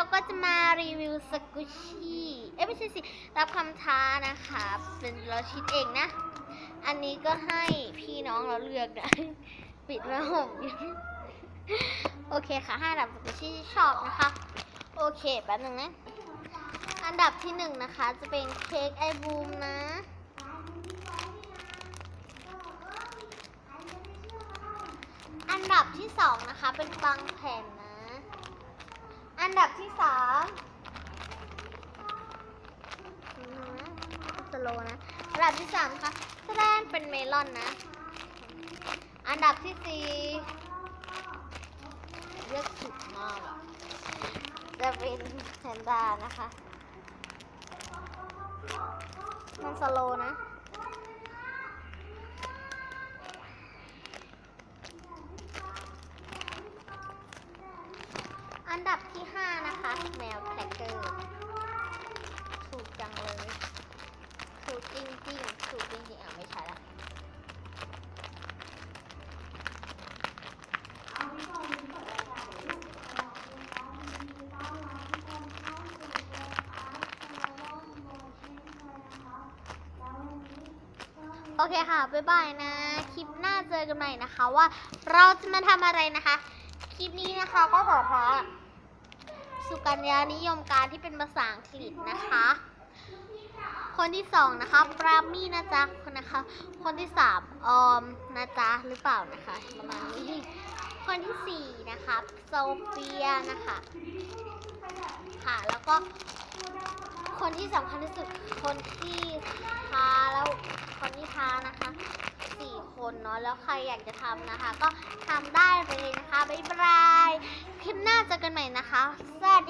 เราก็จะมารีวิวสกุชี่ เอ้ยไม่ใช่สิ รับคำท้านะคะ เป็นเราคิดเองนะ อันนี้ก็ให้พี่น้องเราเลือกนะ ปิดมาห่มโอเคค่ะให้อันดับสกุชี่ที่ชอบนะคะ โอเคแป๊บนึงนะ อันดับที่หนึ่งนะคะ จะเป็นเค้กไอบูมนะอันดับที่สองนะคะเป็นปังแผ่นนะ อันดับที่สามอืมนสโลนะ อันดับที่สามนะคะแสดงเป็นเมลอนนะ อันดับที่สี่เลือกถูกมาก จะเป็นแพนด้านะคะ มันสโลนะ อั นดับที่ 5 นะคะ แมวแครกเกอร์ถูกจังเลยถูกจริงจริงถูกจริงจริงอะไม่ใช่ละโอเคค่ะ บ๊ายบายนะ คลิปหน้าเจอกันใหม่นะคะว่าเราจะมาทำอะไรนะคะ คลิปนี้นะคะก็ขอพา สุกัญญานิยมการที่เป็นภาษาอังกฤษนะคะ คนที่สองนะคะปรามี่นะจ๊ะนะคะ คนที่สามออมนะจ๊ะหรือเปล่านะคะประมาณนี้คนที่สี่นะคะโซเฟียนะคะค่ะแล้วก็คนที่สำคัญที่สุดคนที่ทาแล้วคนที่ทานะคะสี่ค นเนาะแล้วใครอยากจะทำนะคะ ก็ทำได้เลยนะคะบ๊ายบายคลิปหน้าเจอกันใหม่นะคะสวัสดีค่